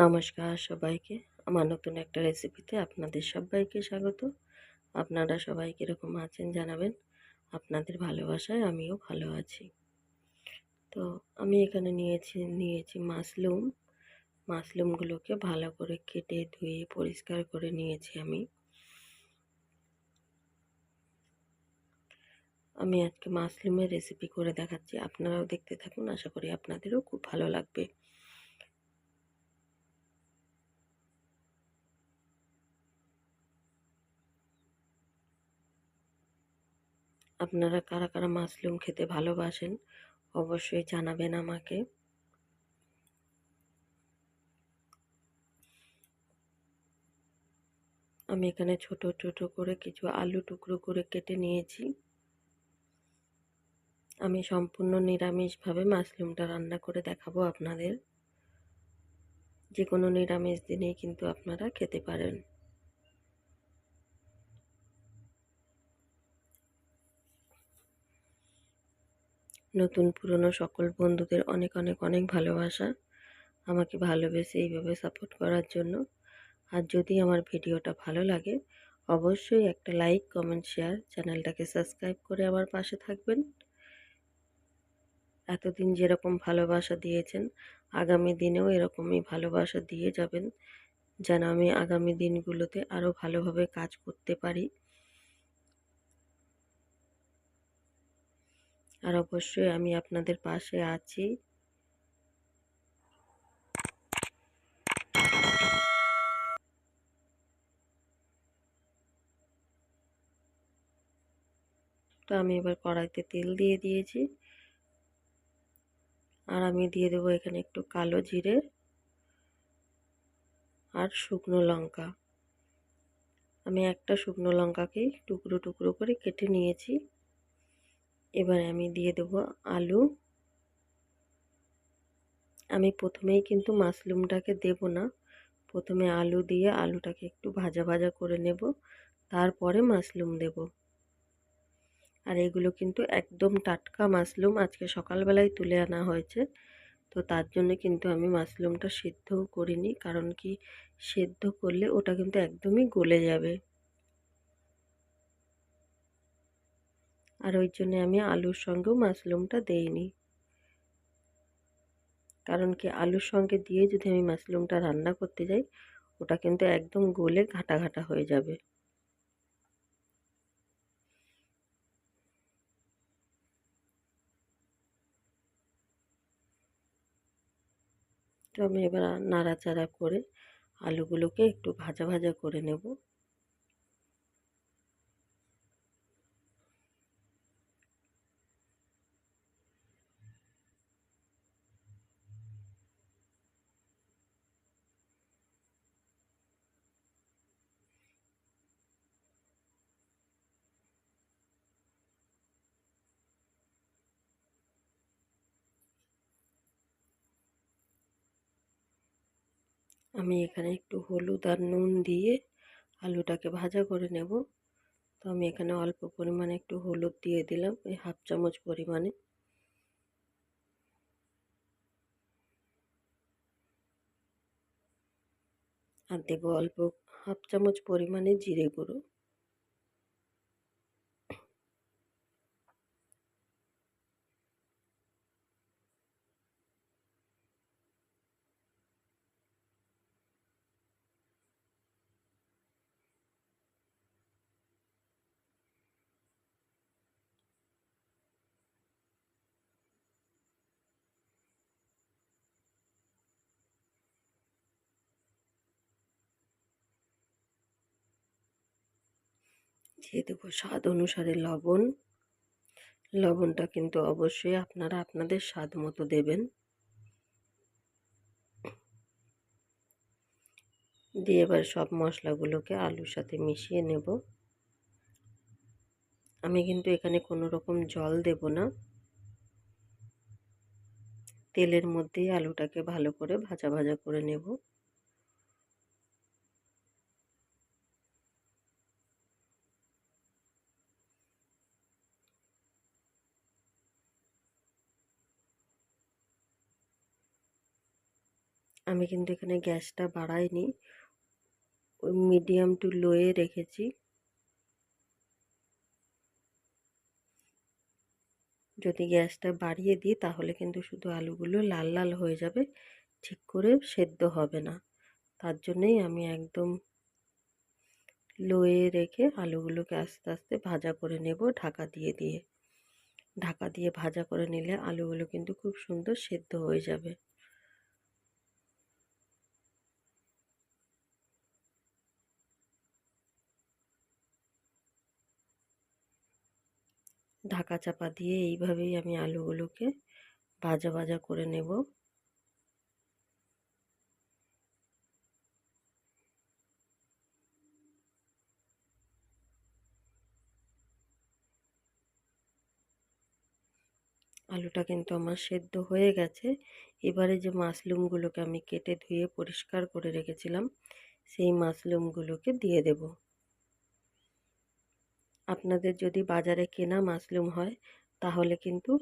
নমস্কার সবাইকে। আমার নতুন একটা রেসিপিতে আপনাদের সবাইকে স্বাগত। আপনারা সবাই কীরকম আছেন জানাবেন? আপনাদের ভালোবাসায় আমিও ভালো আছি। তো আমি এখানে নিয়েছি নিয়েছি মাশরুম মাশরুমগুলোকে ভালো করে কেটে ধুয়ে পরিষ্কার করে নিয়েছি আমি। আমি আজকে মাশরুমের রেসিপি করে দেখাচ্ছি। আপনারাও দেখতে থাকুন। আশা করি আপনাদেরও খুব ভালো লাগবে। আপনারা কারা কারা মাশরুম খেতে ভালোবাসেন, অবশ্যই জানাবেন আমাকে। আমি এখানে ছোট ছোট করে কিছু আলু টুকরো করে কেটে নিয়েছি। আমি সম্পূর্ণ নিরামিষভাবে মাশরুমটা রান্না করে দেখাবো আপনাদের। যে কোনো নিরামিষ দিনেই কিন্তু আপনারা খেতে পারেন। নতুন পুরনো সকল বন্ধুদের অনেক অনেক অনেক ভালোবাসা। আমাকে ভালোবেসে এইভাবে সাপোর্ট করার জন্য। আর যদি আমার ভিডিওটা ভালো লাগে, অবশ্যই একটা লাইক কমেন্ট শেয়ার চ্যানেলটাকে সাবস্ক্রাইব করে আমার পাশে থাকবেন। এতদিন যেরকম ভালোবাসা দিয়েছেন, আগামী দিনেও এরকমই ভালোবাসা দিয়ে যাবেন, যেন আমি আগামী দিনগুলোতে আরও ভালোভাবে কাজ করতে পারি। আর অবশ্যই আমি আপনাদের পাশে আছি। তো আমি এবার কড়াইতে তেল দিয়ে দিয়েছি। আর আমি দিয়ে দেবো এখানে একটু কালো জিরে আর শুকনো লঙ্কা। আমি একটা শুকনো লঙ্কাকেই টুকরো টুকরো করে কেটে নিয়েছি। এবার আমি দিয়ে দেবো আলু। আমি প্রথমেই কিন্তু মাশরুমটাকে দেব না। প্রথমে আলু দিয়ে আলুটাকে একটু ভাজা ভাজা করে নেব, তারপরে মাশরুম দেব। আর এগুলো কিন্তু একদম টাটকা মাশরুম, আজকে সকালবেলায় তুলে আনা হয়েছে। তো তার জন্য কিন্তু আমি মাশরুমটা সেদ্ধও করিনি, কারণ কি সেদ্ধ করলে ওটা কিন্তু একদমই গলে যাবে। আর ওই জন্যে আমি আলুর সঙ্গেও মাশরুমটা দেইনি। কারণ কি আলুর সঙ্গে দিয়ে যদি আমি মাশরুমটা রান্না করতে যাই, ওটা কিন্তু একদম গলে ঘাটা ঘাটা হয়ে যাবে। তো আমি এবার নাড়াচাড়া করে আলুগুলোকে একটু ভাজা ভাজা করে নেব। আমি এখানে একটু হলুদ আর নুন দিয়ে আলুটাকে ভাজা করে নেব। তো আমি এখানে অল্প পরিমাণে একটু হলুদ দিয়ে দিলাম এই হাফ চামচ পরিমাণে। আর দেবো অল্প হাফ চামচ পরিমাণে জিরে গুঁড়ো। দিয়ে দেবো। স্বাদ অনুসারে লবণ। লবণটা কিন্তু অবশ্যই আপনারা আপনাদের স্বাদ মতো দেবেন। দিয়ে এবার সব মশলাগুলোকে আলুর সাথে মিশিয়ে নেব। আমি কিন্তু এখানে কোনো রকম জল দেব না। তেলের মধ্যেই আলুটাকে ভালো করে ভাজা ভাজা করে নেব। আমি কিন্তু এখানে গ্যাসটা বাড়াইনি। ওই মিডিয়াম টু লোয়ে রেখেছি। যদি গ্যাসটা বাড়িয়ে দিই, তাহলে কিন্তু শুধু আলুগুলো লাল লাল হয়ে যাবে, ঠিক করে সেদ্ধ হবে না। তার জন্যেই আমি একদম লোয়ে রেখে আলুগুলোকে আস্তে আস্তে ভাজা করে নেব ঢাকা দিয়ে দিয়ে। ঢাকা দিয়ে ভাজা করে নিলে আলুগুলো কিন্তু খুব সুন্দর সেদ্ধ হয়ে যাবে। ঢাকা চাপা দিয়ে এইভাবেই আমি আলুগুলোকে ভাজা ভাজা করে নেব। আলুটা কিন্তু আমার সেদ্ধ হয়ে গেছে। এবারে যে মাশরুমগুলোকে আমি কেটে ধুয়ে পরিষ্কার করে রেখেছিলাম, সেই মাশরুমগুলোকে দিয়ে দেব। আপনাদের যদি বাজারে কেনা মাশরুম হয়, তাহলে কিন্তু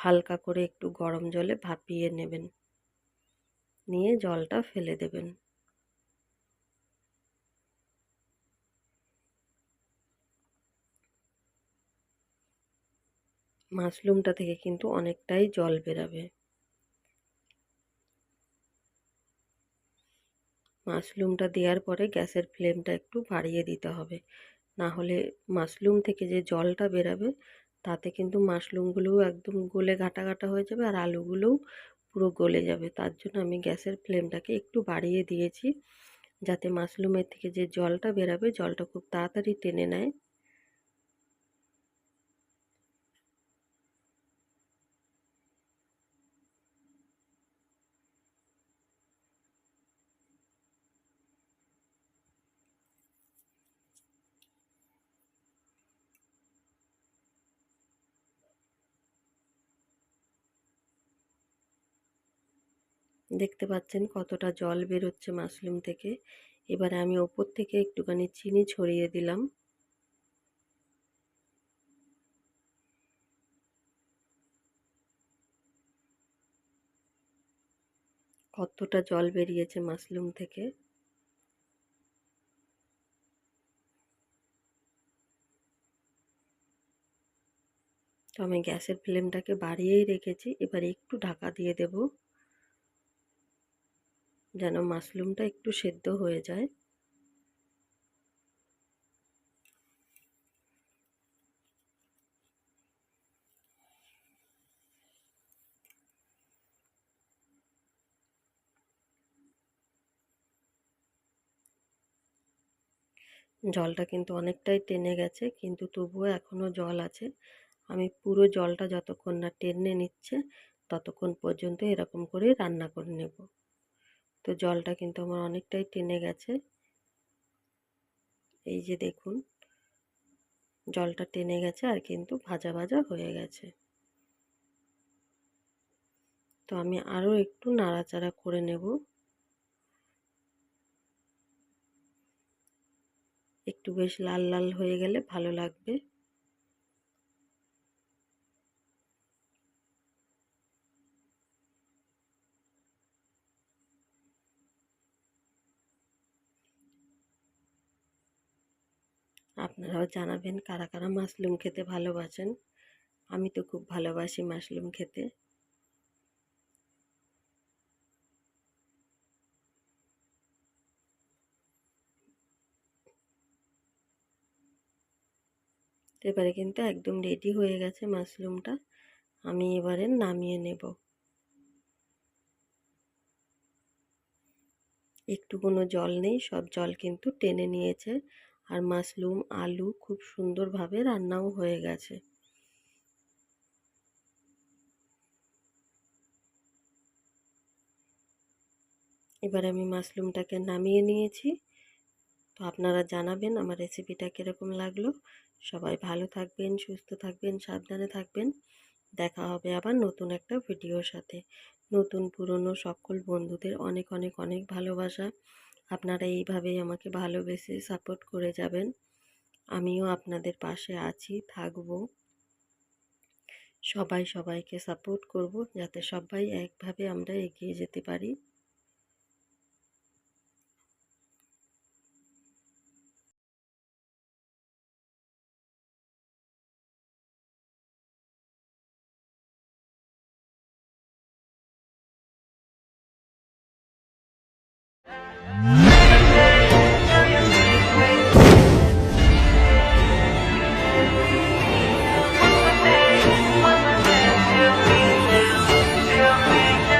হালকা করে একটু গরম জলে ভাপিয়ে নেবেন। নিয়ে জলটা ফেলে দেবেন। মাশরুমটা থেকে কিন্তু অনেকটাই জল বেরাবে। মাশরুমটা দেওয়ার পরে গ্যাসের ফ্লেমটা একটু বাড়িয়ে দিতে হবে। না হলে মাশরুম থেকে যে জলটা বেরাবে, তাতে কিন্তু মাশরুমগুলোও একদম গলে ঘাটা ঘাটা হয়ে যাবে আর আলুগুলোও পুরো গলে যাবে। তার জন্য আমি গ্যাসের ফ্লেমটাকে একটু বাড়িয়ে দিয়েছি, যাতে মাশরুমের থেকে যে জলটা বেরাবে, জলটা খুব তাড়াতাড়ি টেনে নেয়। দেখতে পাচ্ছেন কতটা জল বেরোচ্ছে মাশরুম থেকে। এবারে আমি ওপর থেকে একটুখানি চিনি ছড়িয়ে দিলাম। কতটা জল বেরিয়েছে মাশরুম থেকে। তো আমি গ্যাসের ফ্লেমটাকে বাড়িয়েই রেখেছি, এবার একটু ঢাকা দিয়ে দেবো। যেন মাশরুমটা একটু সেদ্ধ হয়ে যায়। জলটা কিন্তু অনেকটাই টেনে গেছে, কিন্তু তবুও এখনও জল আছে। আমি পুরো জলটা যতক্ষণ না টেনে নিচ্ছে, ততক্ষণ পর্যন্ত এরকম করে রান্না করে নেব। তো জলটা কিন্তু আমার অনেকটাই টেনে গেছে। এই যে দেখুন, জলটা টেনে গেছে আর কিন্তু ভাজা ভাজা হয়ে গেছে। তো আমি আরও একটু নাড়াচাড়া করে নেব। একটু বেশ লাল লাল হয়ে গেলে ভালো লাগবে। আপনারাও জানাবেন কারা কারা মাশরুম খেতে ভালোবাসেন। আমি তো খুব ভালোবাসি মাশরুম খেতে। এবারে কিন্তু একদম রেডি হয়ে গেছে মাশরুমটা। আমি এবারে নামিয়ে নেব। একটু কোনো জল নেই, সব জল কিন্তু টেনে নিয়েছে। আর মাশরুম আলু খুব সুন্দরভাবে রান্নাও হয়ে গেছে। এবার আমি মাশরুমটাকে নামিয়ে নিয়েছি। তো আপনারা জানাবেন আমার রেসিপিটা কীরকম লাগল। সবাই ভালো থাকবেন, সুস্থ থাকবেন, সাবধানে থাকবেন। দেখা হবে আবার নতুন একটা ভিডিওর সাথে। নতুন পুরনো সকল বন্ধুদের অনেক অনেক অনেক ভালোবাসা। আপনারা এইভাবেই আমাকে ভালোবেসে সাপোর্ট করে যাবেন। আমিও আপনাদের পাশে আছি, থাকব। সবাই সবাইকে সাপোর্ট করব, যাতে সবাই একভাবে আমরা এগিয়ে যেতে পারি।